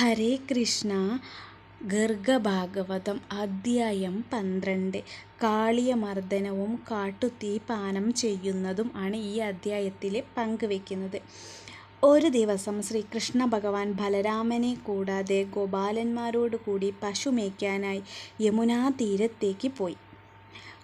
ഹരേ കൃഷ്ണ ഗർഗഭാഗവതം അധ്യായം പന്ത്രണ്ട്. കാളിയമർദ്ദനവും കാട്ടുതീ പാനം ചെയ്യുന്നതും ആണ് ഈ അധ്യായത്തിൽ പങ്കുവെക്കുന്നത് ഒരു ദിവസം ശ്രീകൃഷ്ണ ഭഗവാൻ ബലരാമനെ കൂടാതെ ഗോപാലന്മാരോട് കൂടി പശു മേയ്ക്കാനായി യമുനാ തീരത്തേക്ക് പോയി.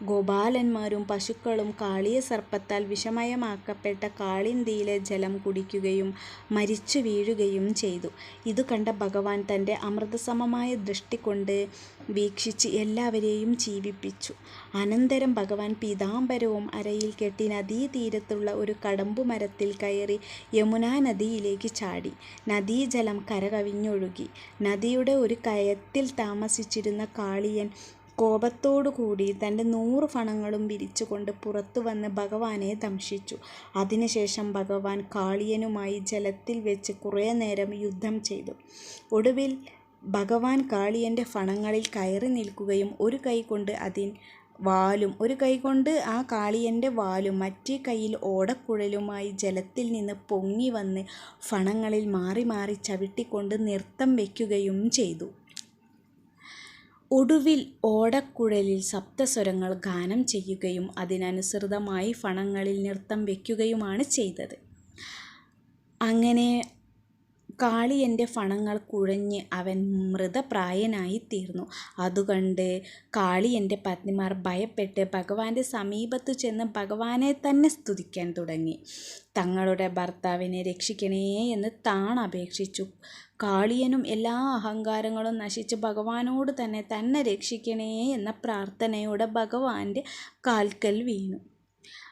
ഗോപാലന്മാരും പശുക്കളും കാളിയ സർപ്പത്താൽ വിഷമയമാക്കപ്പെട്ട കാളിന്തിയിലെ ജലം കുടിക്കുകയും മരിച്ചു വീഴുകയും ചെയ്തു. ഇത് കണ്ട ഭഗവാൻ തന്റെ അമൃതസമമായ ദൃഷ്ടി കൊണ്ട് വീക്ഷിച്ച് എല്ലാവരെയും ജീവിപ്പിച്ചു. അനന്തരം ഭഗവാൻ പീതാംബരവും അരയിൽ കെട്ടി നദീതീരത്തുള്ള ഒരു കടമ്പുമരത്തിൽ കയറി യമുനാ നദിയിലേക്ക് ചാടി. നദീജലം കരകവിഞ്ഞൊഴുകി. നദിയുടെ ഒരു കയത്തിൽ താമസിച്ചിരുന്ന കാളിയൻ കോപത്തോടുകൂടി തന്റെ നൂറ് ഫണങ്ങളും വിരിച്ചുകൊണ്ട് പുറത്തുവന്ന് ഭഗവാനെ ദംശിച്ചു. അതിനുശേഷം ഭഗവാൻ കാളിയനുമായി ജലത്തിൽ വെച്ച് കുറേ നേരം യുദ്ധം ചെയ്തു. ഒടുവിൽ ഭഗവാൻ കാളിയന്റെ ഫണങ്ങളിൽ കയറി നിൽക്കുകയും ഒരു കൈ കൊണ്ട് അതിൻ വാലും ഒരു കൈകൊണ്ട് ആ കാളിയന്റെ വാലും മറ്റേ കൈയിൽ ഓടക്കുഴലുമായി ജലത്തിൽ നിന്ന് പൊങ്ങി വന്ന് ഫണങ്ങളിൽ മാറി മാറി ചവിട്ടിക്കൊണ്ട് നൃത്തം വയ്ക്കുകയും ചെയ്തു. ഒടുവിൽ ഓടക്കുഴലിൽ സപ്തസ്വരങ്ങൾ ഗാനം ചെയ്യുകയും അതിനനുസൃതമായി ഫണങ്ങളിൽ നൃത്തം വയ്ക്കുകയുമാണ് ചെയ്തത്. അങ്ങനെ കാളിയന്റെ ഫണങ്ങൾ കുഴഞ്ഞ് അവൻ മൃതപ്രായനായി തീർന്നു അതുകണ്ട് കാളിയന്റെ പത്നിമാർ ഭയപ്പെട്ട് ഭഗവാന്റെ സമീപത്തു ചെന്ന് ഭഗവാനെ തന്നെ സ്തുതിക്കാൻ തുടങ്ങി. തങ്ങളുടെ ഭർത്താവിനെ രക്ഷിക്കണേ എന്ന് താണപേക്ഷിച്ചു. കാളിയനും എല്ലാ അഹങ്കാരങ്ങളും നശിച്ച് ഭഗവാനോട് തന്നെ തന്നെ രക്ഷിക്കണേ എന്ന പ്രാർത്ഥനയോടെ ഭഗവാന്റെ കാൽക്കൽ വീണു.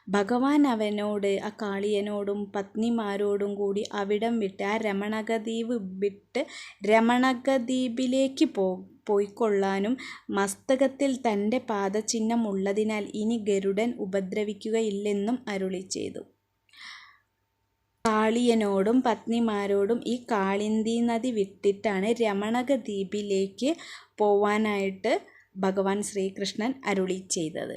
ഭഗവാൻ അവനോട് ആ കാളിയനോടും പത്നിമാരോടും കൂടി അവിടം വിട്ട് ആ രമണകദ്വീപ് വിട്ട് രമണകദ്വീപിലേക്ക് പോ പോയിക്കൊള്ളാനും മസ്തകത്തിൽ തന്റെ പാദചിഹ്നം ഉള്ളതിനാൽ ഇനി ഗരുഡൻ ഉപദ്രവിക്കുകയില്ലെന്നും അരുളി ചെയ്തു കാളിയനോടും പത്നിമാരോടും ഈ കാളിന്തി നദി വിട്ടിട്ടാണ് രമണകദ്വീപിലേക്ക് പോവാനായിട്ട് ഭഗവാൻ ശ്രീകൃഷ്ണൻ അരുളിച്ചെയ്തത്.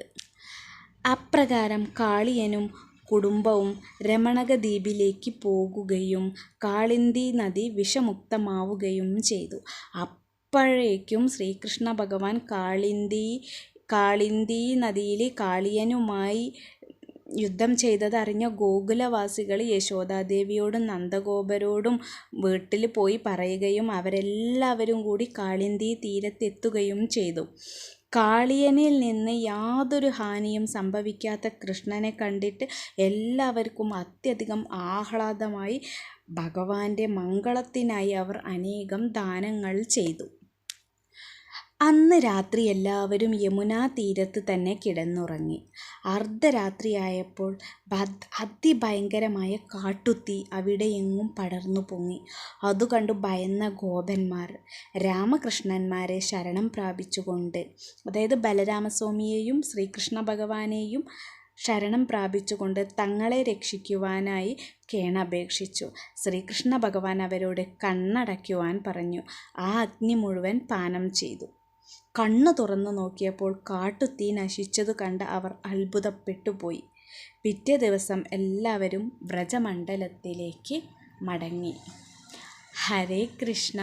അപ്രകാരം കാളിയനും കുടുംബവും രമണകദ്വീപിലേക്ക് പോകുകയും കാളിന്ദി നദി വിഷമുക്തമാവുകയും ചെയ്തു. അപ്പോഴേക്കും ശ്രീകൃഷ്ണ ഭഗവാൻ കാളിന്ദി കാളിന്ദി നദിയിൽ കാളിയനുമായി യുദ്ധം ചെയ്തതറിഞ്ഞ ഗോകുലവാസികൾ യശോദാദേവിയോടും നന്ദഗോപരോടും വീട്ടിൽ പോയി പറയുകയും അവരെല്ലാവരും കൂടി കാളിന്ദീതീരത്തെത്തുകയും ചെയ്തു. കാളിയനിൽ നിന്ന് യാതൊരു ഹാനിയും സംഭവിക്കാത്ത കൃഷ്ണനെ കണ്ടിട്ട് എല്ലാവർക്കും അത്യധികം ആഹ്ലാദമായി. ഭഗവാന്റെ മംഗളത്തിനായി അവർ അനേകം ദാനങ്ങൾ ചെയ്തു. അന്ന് രാത്രി എല്ലാവരും യമുനാ തീരത്ത് തന്നെ കിടന്നുറങ്ങി. അർദ്ധരാത്രിയായപ്പോൾ അതിഭയങ്കരമായ കാട്ടുതീ അവിടെയെങ്ങും പടർന്നു പൊങ്ങി അതുകണ്ടു ഭയന്ന ഗോപന്മാർ രാമകൃഷ്ണന്മാരെ ശരണം പ്രാപിച്ചുകൊണ്ട് അതായത് ബലരാമസ്വാമിയെയും ശ്രീകൃഷ്ണ ഭഗവാനെയും ശരണം പ്രാപിച്ചുകൊണ്ട് തങ്ങളെ രക്ഷിക്കുവാനായി കേണപേക്ഷിച്ചു. ശ്രീകൃഷ്ണ ഭഗവാൻ അവരോട് കണ്ണടയ്ക്കുവാൻ പറഞ്ഞു. ആ അഗ്നി മുഴുവൻ പാനം ചെയ്തു. കണ്ണു തുറന്നു നോക്കിയപ്പോൾ കാട്ടുതീ നശിച്ചതു കണ്ട അവർ അത്ഭുതപ്പെട്ടുപോയി. പിറ്റേ ദിവസം എല്ലാവരും വ്രജമണ്ഡലത്തിലേക്ക് മടങ്ങി. ഹരേ കൃഷ്ണ